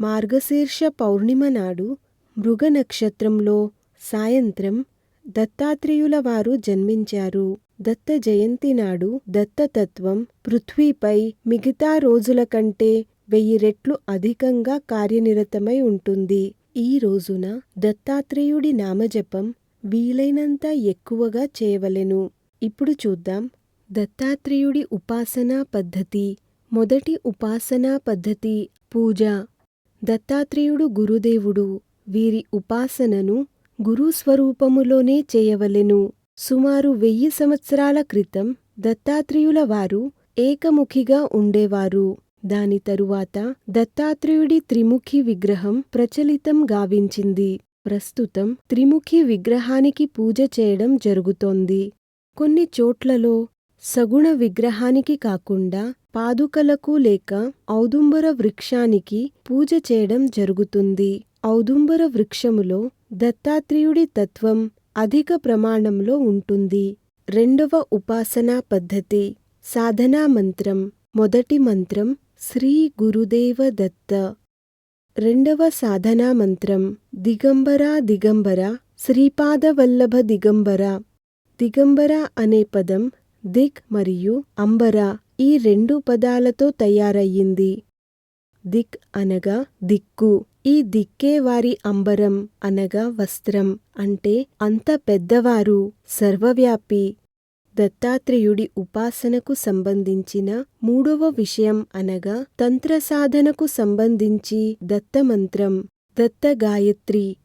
మార్గశీర్ష పౌర్ణిమ నాడు మృగ నక్షత్రంలో సాయంత్రం దత్తాత్రేయుల వారు జన్మించారు. దత్త జయంతి నాడు దత్తతత్వం పృథ్వీపై మిగతా రోజుల కంటే వెయ్యి రెట్లు అధికంగా కార్యనిరతమై ఉంటుంది. ఈ రోజున దత్తాత్రేయుడి నామజపం వీలైనంత ఎక్కువగా చేయవలెను. ఇప్పుడు చూద్దాం. దత్తాత్రేయుడి ఉపాసనా పద్ధతి. మొదటి ఉపాసనా పద్ధతి పూజ. దత్తాత్రేయుడు గురుదేవుడు. వీరి ఉపాసనను గురుస్వరూపములోనే చేయవలెను. సుమారు వెయ్యి సంవత్సరాల క్రితం దత్తాత్రేయుల వారు ఏకముఖిగా ఉండేవారు. దాని తరువాత దత్తాత్రేయుడి త్రిముఖి విగ్రహం ప్రచలితం గావించింది. ప్రస్తుతం త్రిముఖి విగ్రహానికి పూజ చేయడం జరుగుతోంది. కొన్ని చోట్లలో సగుణ విగ్రహానికి కాకుండా పాదుకలకు లేక ఔదుంబర వృక్షానికి పూజ చేయడం జరుగుతుంది. ఔదుంబర వృక్షములో దత్తాత్రేయుడి తత్వం అధిక ప్రమాణంలో ఉంటుంది. రెండవ ఉపాసనా పద్ధతి. సాధనా మంత్రం. మొదటి మంత్రం శ్రీ గురుదేవ దత్త. రెండవ సాధనా మంత్రం. దిగంబర దిగంబర శ్రీపాదవల్లభ దిగంబర. దిగంబర అనే పదం దిక్ మరియు అంబర. ఈ రెండు పదాలతో తయారయ్యింది. దిక్ అనగా దిక్కు. ఈ దిక్కే వారి అంబరం అనగా వస్త్రం. అంటే అంత పెద్దవారు సర్వవ్యాపి. దత్తాత్రేయుడి ఉపాసనకు సంబంధించిన మూడవ విషయం అనగా తంత్ర సాధనకు సంబంధించి దత్తమంత్రం దత్తగాయత్రి.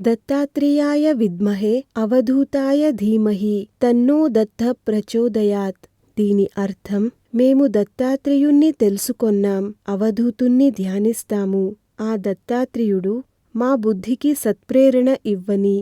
దత్తాత్రేయాయ విద్మహే అవధూతాయ ధీమహి తన్నో దత్త ప్రచోదయాత్. దీని అర్థం మేము దత్తాత్రేయుణ్ణి తెలుసుకొన్నాం అవధూతుణ్ణి ధ్యానిస్తాము. ఆ దత్తాత్రేయుడు మా బుద్ధికి సత్ప్రేరణ ఇవ్వని